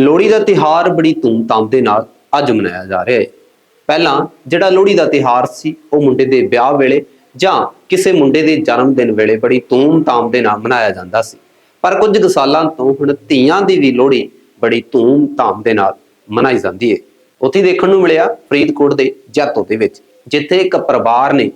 ਲੋਹੜੀ ਦਾ ਤਿਹਾਰ ਬੜੀ ਧੂਮਧਾਮ ਦੇ ਨਾਲ ਅੱਜ ਮਨਾਇਆ ਜਾ ਰਿਹਾ ਹੈ। ਪਹਿਲਾਂ ਜਿਹੜਾ ਲੋਹੜੀ ਦਾ ਤਿਹਾਰ ਸੀ, ਉਹ ਮੁੰਡੇ ਦੇ ਵਿਆਹ ਵੇਲੇ ਜਾਂ ਕਿਸੇ ਮੁੰਡੇ ਦੇ ਜਨਮ ਦਿਨ ਵੇਲੇ ਬੜੀ ਧੂਮਧਾਮ ਦੇ ਨਾਲ ਮਨਾਇਆ ਜਾਂਦਾ ਸੀ। ਪਰ ਕੁਝ ਕੁ ਸਾਲਾਂ ਤੋਂ ਹੁਣ ਧੀਆਂ ਦੀ ਵੀ ਲੋਹੜੀ ਬੜੀ ਧੂਮਧਾਮ ਦੇ ਨਾਲ ਮਨਾਈ ਜਾਂਦੀ ਹੈ। ਉੱਥੇ ਦੇਖਣ ਨੂੰ ਮਿਲਿਆ ਫਰੀਦਕੋਟ ਦੇ ਜੈਤੋ ਦੇ ਵਿੱਚ, ਜਿੱਥੇ ਇੱਕ ਪਰਿਵਾਰ ਨੇ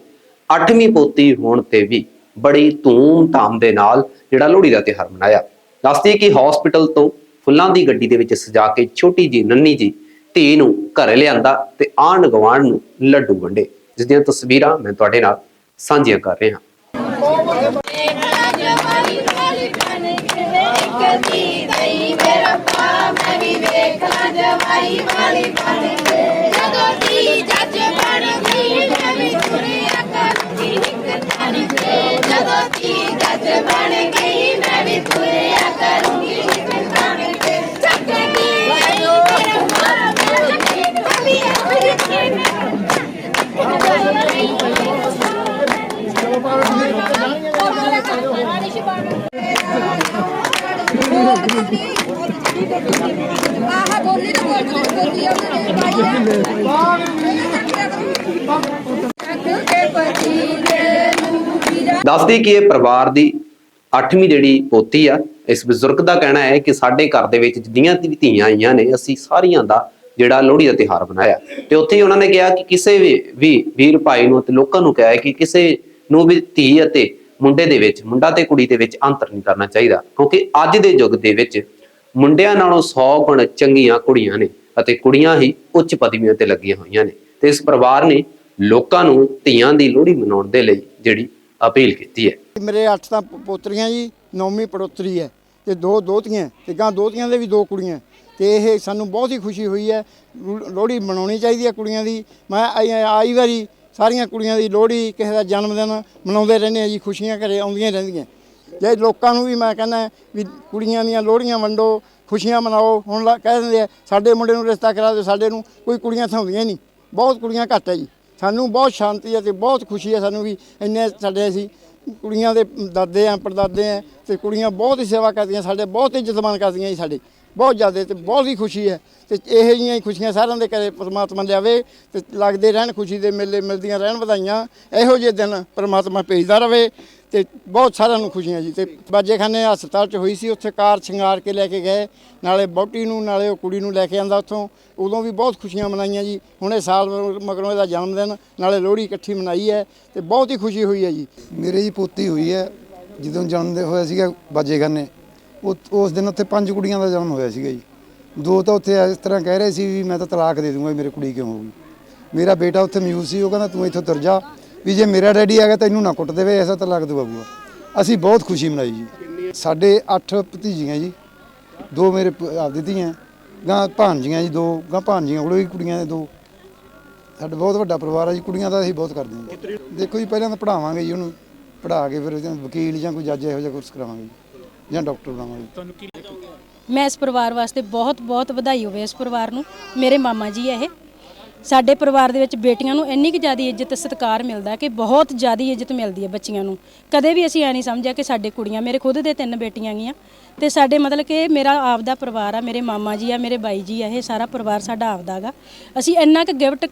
8ਵੀਂ ਪੋਤੀ ਹੋਣ ਤੇ ਵੀ ਬੜੀ ਧੂਮ-ਧਾਮ ਦੇ ਨਾਲ ਜਿਹੜਾ ਲੋਹੜੀ ਦਾ ਤਿਉਹਾਰ ਮਨਾਇਆ। ਦੱਸਦੀ ਕਿ ਹਸਪੀਟਲ ਤੋਂ ਫੁੱਲਾਂ ਦੀ ਗੱਡੀ ਦੇ ਵਿੱਚ ਸਜਾ ਕੇ ਛੋਟੀ ਜੀ ਨੰਨੀ ਜੀ ਧੀ ਨੂੰ ਘਰੇ ਲਿਆਂਦਾ ਤੇ ਆਂਢ ਗੁਆਂਢ ਨੂੰ ਲੱਡੂ ਵੰਡੇ, ਜਿਸ ਦੀਆਂ ਤਸਵੀਰਾਂ ਮੈਂ ਤੁਹਾਡੇ ਨਾਲ ਸਾਂਝੀਆਂ ਕਰ ਰਿਹਾ ਹਾਂ। ਆਹ ਬੋਲੀ ਤਾਂ ਬੋਲੀ ਬੋਲੀ ਉਹਨੇ ਪਾਈ ਹੈ ਦੱਸਦੀ ਕਿ ਇਹ ਪਰਿਵਾਰ ਦੀ 8ਵੀਂ ਜਿਹੜੀ ਪੋਤੀ ਆ, ਇਸ ਬਜ਼ੁਰਗ ਦਾ ਕਹਿਣਾ ਹੈ ਕਿ ਸਾਡੇ ਘਰ ਦੇ ਵਿੱਚ ਜਿੰਨੀਆਂ ਵੀ ਧੀਆਂ ਆਈਆਂ ਨੇ, ਅਸੀਂ ਸਾਰੀਆਂ ਦਾ ਜਿਹੜਾ ਲੋਹੜੀ ਦਾ ਤਿਉਹਾਰ ਬਣਾਇਆ ਤੇ ਉੱਥੇ ਹੀ ਉਹਨਾਂ ਨੇ ਕਿਹਾ ਕਿ ਕਿਸੇ ਵੀ ਵੀਰ ਭਾਈ ਨੂੰ ਅਤੇ ਲੋਕਾਂ ਨੂੰ ਕਿਹਾ ਕਿ ਕਿਸੇ ਨੂੰ ਵੀ ਧੀ ਅਤੇ ਮੁੰਡੇ ਦੇ ਵਿੱਚ, ਮੁੰਡਾ ਤੇ ਕੁੜੀ ਦੇ ਵਿੱਚ ਅੰਤਰ ਨਹੀਂ ਕਰਨਾ ਚਾਹੀਦਾ, ਕਿਉਂਕਿ ਅੱਜ ਦੇ ਯੁੱਗ ਦੇ ਵਿੱਚ ਮੁੰਡਿਆਂ ਨਾਲੋਂ 100 ਗੁਣ ਚੰਗੀਆਂ ਕੁੜੀਆਂ ਨੇ ਅਤੇ ਕੁੜੀਆਂ ਹੀ ਉੱਚ ਪਦਵੀਆਂ ਤੇ ਲੱਗੀਆਂ ਹੋਈਆਂ ਨੇ ਤੇ ਇਸ ਪਰਿਵਾਰ ਨੇ ਲੋਕਾਂ ਨੂੰ ਧੀਆਂ ਦੀ ਲੋਹੜੀ ਮਨਾਉਣ ਦੇ ਲਈ ਜਿਹੜੀ ਅਪੀਲ ਕੀਤੀ ਹੈ। ਮੇਰੇ ਅੱਠ ਤਾਂ ਪ- ਪੋਤਰੀਆਂ ਜੀ, ਨੌਵੀਂ ਪੜੋਤਰੀ ਹੈ, ਤੇ ਦੋ ਦੋਤੀਆਂ, ਤੇ ਗਾਂ ਦੋਤੀਆਂ ਦੇ ਵੀ ਦੋ ਕੁੜੀਆਂ, ਤੇ ਇਹ ਸਾਨੂੰ ਬਹੁਤ ਹੀ ਖੁਸ਼ੀ ਹੋਈ ਹੈ, ਲੋ- ਲੋਹੜੀ ਮਨਾਉਣੀ ਚਾਹੀਦੀ ਹੈ ਕੁੜੀਆਂ ਦੀ, ਮੈਂ ਆਈ ਵਾਰੀ ਸਾਰੀਆਂ ਕੁੜੀਆਂ ਦੀ ਲੋਹੜੀ, ਕਿਸੇ ਦਾ ਜਨਮ ਦਿਨ ਮਨਾਉਂਦੇ ਰਹਿੰਦੇ ਆ ਜੀ, ਖੁਸ਼ੀਆਂ ਘਰੇ ਆਉਂਦੀਆਂ ਰਹਿੰਦੀਆਂ। ਜੇ ਲੋਕਾਂ ਨੂੰ ਵੀ ਮੈਂ ਕਹਿੰਦਾ ਵੀ ਕੁੜੀਆਂ ਦੀਆਂ ਲੋਹੜੀਆਂ ਵੰਡੋ, ਖੁਸ਼ੀਆਂ ਮਨਾਓ, ਹੁਣ ਲਾ- ਕਹਿ ਦਿੰਦੇ ਆ, ਸਾਡੇ ਮੁੰਡੇ ਨੂੰ ਰਿਸ਼ਤਾ ਕਰਾ ਦਿਓ, ਸਾਡੇ ਨੂੰ ਕੋਈ ਕੁੜੀਆਂ ਇੱਥੇ ਹੁੰਦੀਆਂ ਨਹੀਂ। ਬਹੁਤ ਕੁੜੀਆਂ ਘੱਟ ਹੈ ਜੀ। ਸਾਨੂੰ ਬਹੁਤ ਸ਼ਾਂਤੀ ਹੈ ਤੇ ਬਹੁਤ ਖੁਸ਼ੀ ਹੈ ਸਾਨੂੰ ਵੀ ਇੰਨੇ ਸਾਡੇ ਅਸੀਂ ਕੁੜੀਆਂ ਦੇ ਦਾਦੇ ਆ, ਪੜਦਾਦੇ ਆ ਤੇ ਕੁੜੀਆਂ ਬਹੁਤ ਹੀ ਸੇਵਾ ਕਰਦੀਆਂ, ਸਾਡੇ ਬਹੁਤ ਇੱਜ਼ਤਮਾਨ ਕਰਦੀਆਂ ਜੀ ਸਾਡੇ। ਬਹੁਤ ਜ਼ਿਆਦਾ ਤੇ ਬਹੁਤ ਹੀ ਖੁਸ਼ੀ ਹੈ ਤੇ ਇਹੋ ਜਿਹੀਆਂ ਹੀ ਖੁਸ਼ੀਆਂ ਸਾਰਿਆਂ ਦੇ ਘਰੇ ਪਰਮਾਤਮਾ ਲਿਆਵੇ ਤੇ ਲੱਗਦੇ ਰਹਿਣ ਖੁਸ਼ੀ ਦੇ ਮੇਲੇ ਮਿਲਦੀਆਂ ਰਹਿਣ ਵਧਾਈਆਂ। ਇਹੋ ਜਿਹੇ ਦਿਨ ਪਰਮਾਤਮਾ ਭੇਜਦਾ ਰਵੇ ਤੇ ਬਹੁਤ ਸਾਰਿਆਂ ਨੂੰ ਖੁਸ਼ੀਆਂ ਜੀ। ਤੇ ਬਾਜੇਖਾਨੇ ਹਸਪਤਾਲ ਚ ਹੋਈ ਸੀ, ਉੱਥੇ ਕਾਰ ਸ਼ਿੰਗਾਰ ਕੇ ਲੈ ਕੇ ਗਏ। ਨਾਲੇ ਬੌਟੀ ਨੂੰ, ਨਾਲੇ ਉਹ ਕੁੜੀ ਨੂੰ ਲੈ ਕੇ ਆਂਦਾ ਉੱਥੋਂ। ਉਦੋਂ ਵੀ ਬਹੁਤ ਖੁਸ਼ੀਆਂ ਮਨਾਈਆਂ ਜੀ। ਹੁਣੇ ਸਾਲ ਮਗਰੋਂ ਇਹਦਾ ਜਨਮ ਦਿਨ, ਨਾਲੇ ਲੋਹੜੀ ਇਕੱਠੀ ਮਨਾਈ ਹੈ ਤੇ ਬਹੁਤ ਹੀ ਖੁਸ਼ੀ ਹੋਈ ਹੈ ਜੀ। ਮੇਰੇ ਜੀ ਪੋਤੀ ਹੋਈ ਹੈ, ਜਦੋਂ ਜਨਮ ਦੇ ਹੋਇਆ ਸੀਗਾ ਬਾਜੇਖਾਨੇ। ਉਸ ਦਿਨ ਉੱਥੇ ਪੰਜ ਕੁੜੀਆਂ ਦਾ ਜਨਮ ਹੋਇਆ ਸੀਗਾ ਜੀ। ਦੋ ਤਾਂ ਉੱਥੇ ਇਸ ਤਰ੍ਹਾਂ ਕਹਿ ਰਹੇ ਸੀ ਵੀ ਮੈਂ ਤਾਂ ਤਲਾਕ ਦੇ ਦੂੰਗਾ ਵੀ ਮੇਰੀ ਕੁੜੀ ਕਿਉਂ ਹੋਊਗੀ ਮੇਰਾ ਬੇਟਾ ਉੱਥੇ ਮੌਜੂਦ ਸੀ, ਉਹ ਕਹਿੰਦਾ ਤੂੰ ਇੱਥੋਂ ਤੁਰ ਜਾ ਵੀ ਜੇ ਮੇਰਾ ਡੈਡੀ ਆ ਗਿਆ ਇਹਨੂੰ ਨਾ ਕੁੱਟ ਦੇਵੇ, ਐਸਾ ਤਲਾਕ ਦਵਾਊਗਾ ਅਸੀਂ ਬਹੁਤ ਖੁਸ਼ੀ ਮਨਾਈ ਜੀ। ਸਾਡੇ 8 ਭਤੀਜੀਆਂ ਜੀ, ਦੋ ਮੇਰੇ ਪ- ਆਪਦੀ ਧੀਆਂ, ਗਾਂ ਭਾਣਜੀਆਂ ਜੀ ਦੋ, ਗਾਂ ਭਾਣਜੀਆਂ ਕੋਲੋਂ ਵੀ ਕੁੜੀਆਂ ਦੇ ਦੋ। ਸਾਡਾ ਬਹੁਤ ਵੱਡਾ ਪਰਿਵਾਰ ਹੈ ਜੀ, ਕੁੜੀਆਂ ਦਾ ਅਸੀਂ ਬਹੁਤ ਕਰਦੇ ਹਾਂ। ਦੇਖੋ ਜੀ, ਪਹਿਲਾਂ ਤਾਂ ਪੜਾਵਾਂਗੇ ਜੀ ਉਹਨੂੰ ਪੜਾ ਕੇ ਫਿਰ ਵਕੀਲ ਜਾਂ ਕੋਈ ਜੱਜ ਇਹੋ ਜਿਹਾ ਕੋਰਸ ਕਰਾਵਾਂਗੇ ਜੀ ਡਾਕਟਰ ਬਣਾਵਾਂਗੇ ਮੈਂ ਇਸ ਪਰਿਵਾਰ ਵਾਸਤੇ ਬਹੁਤ ਬਹੁਤ ਵਧਾਈ ਹੋਵੇ ਇਸ ਪਰਿਵਾਰ ਨੂੰ। ਮੇਰੇ ਮਾਮਾ ਜੀ ਇਹ। ਸਾਡੇ ਪਰਿਵਾਰ ਦੇ ਵਿੱਚ ਬੇਟੀਆਂ ਨੂੰ ਇੰਨੀ ਕੁ ਜ਼ਿਆਦਾ ਇੱਜ਼ਤ, ਸਤਿਕਾਰ ਮਿਲਦਾ ਕਿ ਬਹੁਤ ਜ਼ਿਆਦਾ ਇੱਜ਼ਤ ਮਿਲਦੀ ਹੈ ਬੱਚੀਆਂ ਨੂੰ। ਕਦੇ ਵੀ ਅਸੀਂ ਐ ਨਹੀਂ ਸਮਝਿਆ ਕਿ ਸਾਡੇ ਕੁੜੀਆਂ, ਮੇਰੇ ਖੁਦ ਦੇ ਤਿੰਨ ਬੇਟੀਆਂ ਗੀਆਂ ਤੇ ਸਾਡੇ ਮਤਲਬ ਕਿ ਮੇਰਾ ਆਪਦਾ ਪਰਿਵਾਰ ਆ, ਮੇਰੇ ਮਾਮਾ ਜੀ ਆ, ਮੇਰੇ ਬਾਈ ਜੀ ਆ, ਇਹ ਸਾਰਾ ਪਰਿਵਾਰ ਸਾਡਾ ਆਪਦਾ ਗਾ। ਅਸੀਂ ਇੰਨਾ ਕੁ ਗਿਫਟ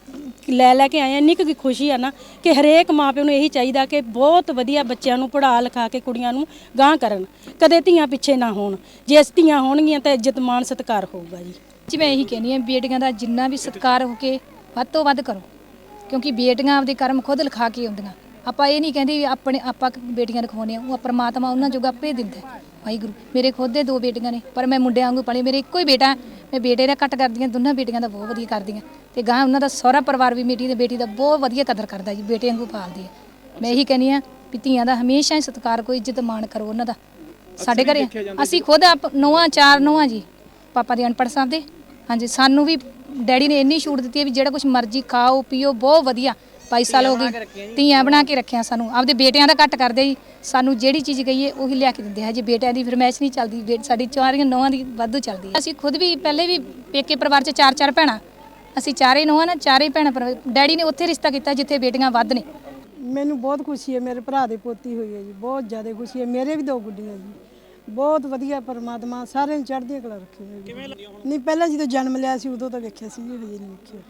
ਲੈ ਲੈ ਕੇ ਆਏ ਆ ਇੰਨੀ ਕੁ ਖੁਸ਼ੀ ਆ ਨਾ ਕਿ ਹਰੇਕ ਮਾਪਿਓ ਨੂੰ ਇਹੀ ਚਾਹੀਦਾ ਕਿ ਬਹੁਤ ਵਧੀਆ ਬੱਚਿਆਂ ਨੂੰ ਪੜ੍ਹਾ, ਲਿਖਾ ਕੇ ਕੁੜੀਆਂ ਨੂੰ ਗਾਂਹ ਕਰਨ। ਕਦੇ ਧੀਆਂ ਪਿੱਛੇ ਨਾ ਹੋਣ। ਜੇ ਅਸੀਂ ਧੀਆਂ ਹੋਣਗੀਆਂ ਤਾਂ ਇੱਜ਼ਤ, ਮਾਣ, ਸਤਿਕਾਰ ਹੋਊਗਾ ਜੀ। ਜੀ, ਮੈਂ ਇਹੀ ਕਹਿੰਦੀ ਹਾਂ, ਬੇਟੀਆਂ ਦਾ ਜਿੰਨਾ ਵੀ ਸਤਿਕਾਰ ਹੋ ਕੇ ਵੱਧ ਤੋਂ ਵੱਧ ਕਰੋ। ਕਿਉਂਕਿ ਬੇਟੀਆਂ ਆਪਦੇ ਕਰਮ ਖੁਦ ਲਿਖਾ ਕੇ ਆਉਂਦੀਆਂ। ਆਪਾਂ ਇਹ ਨਹੀਂ ਕਹਿੰਦੇ ਵੀ ਆਪਣੇ ਆਪਾਂ ਬੇਟੀਆਂ ਲਿਖਾਉਂਦੇ ਆ ਉਹ ਪਰਮਾਤਮਾ ਉਹਨਾਂ ਜੋਗਾ ਆਪੇ ਦਿੰਦਾ। ਵਾਹਿਗੁਰੂ ਮੇਰੇ ਖੁਦ ਦੇ ਦੋ ਬੇਟੀਆਂ ਨੇ ਪਰ ਮੈਂ ਮੁੰਡਿਆਂ ਵਾਂਗੂ ਪਲੀ ਮੇਰੇ ਇੱਕੋ ਹੀ ਬੇਟਾ। ਮੈਂ ਬੇਟੇ ਦਾ ਘੱਟ ਕਰਦੀ ਹਾਂ ਦੋਨਾਂ ਬੇਟੀਆਂ ਦਾ ਬਹੁਤ ਵਧੀਆ ਕਰਦੀ ਹਾਂ। ਤੇ ਗਾਂ ਉਹਨਾਂ ਦਾ ਸਹੁਰਾ ਪਰਿਵਾਰ ਵੀ ਮੇਰੀ ਤੇ ਬੇਟੀ ਦਾ ਬਹੁਤ ਵਧੀਆ ਕਦਰ ਕਰਦਾ ਜੀ ਬੇਟੇ ਵਾਂਗੂ ਪਾਲਦੀ ਹੈ। ਮੈਂ ਇਹੀ ਕਹਿੰਦੀ ਹਾਂ ਵੀ ਧੀਆਂ ਦਾ ਹਮੇਸ਼ਾ ਹੀ ਸਤਿਕਾਰ ਕੋਈ ਇੱਜ਼ਤ ਮਾਣ ਕਰੋ ਉਹਨਾਂ ਦਾ। ਸਾਡੇ ਘਰੇ ਅਸੀਂ ਖੁਦ ਆਪ ਨੌਵਾਂ ਚਾਰ ਨੌਵਾਂ ਜੀ ਪਾਪਾ ਦੇ ਅਨਪੜ੍ਹ ਸਾਹਿਬ ਦੇ। ਹਾਂਜੀ ਸਾਨੂੰ ਵੀ ਡੈਡੀ ਨੇ ਇੰਨੀ ਛੂਟ ਦਿੱਤੀ ਹੈ ਵੀ ਜਿਹੜਾ ਕੁਝ ਮਰਜ਼ੀ ਖਾਓ, ਪੀਓ, ਬਹੁਤ ਵਧੀਆ। 22 ਸਾਲ ਹੋ ਗਏ ਧੀਆਂ ਬਣਾ ਕੇ ਰੱਖਿਆ ਸਾਨੂੰ। ਆਪਦੇ ਬੇਟਿਆਂ ਦਾ ਘੱਟ ਕਰਦੇ ਜੀ। ਸਾਨੂੰ ਜਿਹੜੀ ਚੀਜ਼ ਕਹੀਏ, ਉਹੀ ਲਿਆ ਕੇ ਦਿੰਦੇ ਹੈ ਜੇ ਬੇਟਿਆਂ ਦੀ ਫਰਮਾਇਸ਼ ਨਹੀਂ ਚੱਲਦੀ। ਬੇ- ਸਾਡੀ ਚਾਰੀਆਂ ਨੌਵਾਂ ਦੀ ਵਾਧੂ ਚੱਲਦੀ ਹੈ। ਅਸੀਂ ਖੁਦ ਵੀ ਪਹਿਲੇ ਵੀ ਪੇਕੇ ਪਰਿਵਾਰ 'ਚ ਚਾਰ ਚਾਰ ਭੈਣਾਂ। ਅਸੀਂ ਚਾਰੇ ਨੌਵਾਂ ਨਾ, ਚਾਰੇ ਭੈਣਾਂ ਪਰ ਡੈਡੀ ਨੇ ਉੱਥੇ ਰਿਸ਼ਤਾ ਕੀਤਾ ਜਿੱਥੇ ਬੇਟੀਆਂ ਵੱਧ ਨੇ। ਮੈਨੂੰ ਬਹੁਤ ਖੁਸ਼ੀ ਹੈ। ਮੇਰੇ ਭਰਾ ਦੇ ਪੋਤੀ ਹੋਈ ਹੈ ਜੀ। ਬਹੁਤ ਜ਼ਿਆਦਾ ਖੁਸ਼ੀ ਹੈ। ਮੇਰੇ ਵੀ ਦੋ ਗੁੱਡੀਆਂ ਜੀ। ਬਹੁਤ ਵਧੀਆ ਪਰਮਾਤਮਾ ਸਾਰਿਆਂ ਨੂੰ ਚੜ੍ਹਦੀਆਂ ਕਲਾ ਰੱਖੇ ਕਿਵੇਂ ਨਹੀਂ ਪਹਿਲਾਂ ਜਦੋਂ ਜਨਮ ਲਿਆ ਸੀ ਉਦੋਂ ਤਾਂ ਵੇਖਿਆ ਸੀ ਜੀ ਹਜੇ ਨਹੀਂ ਵੇਖਿਆ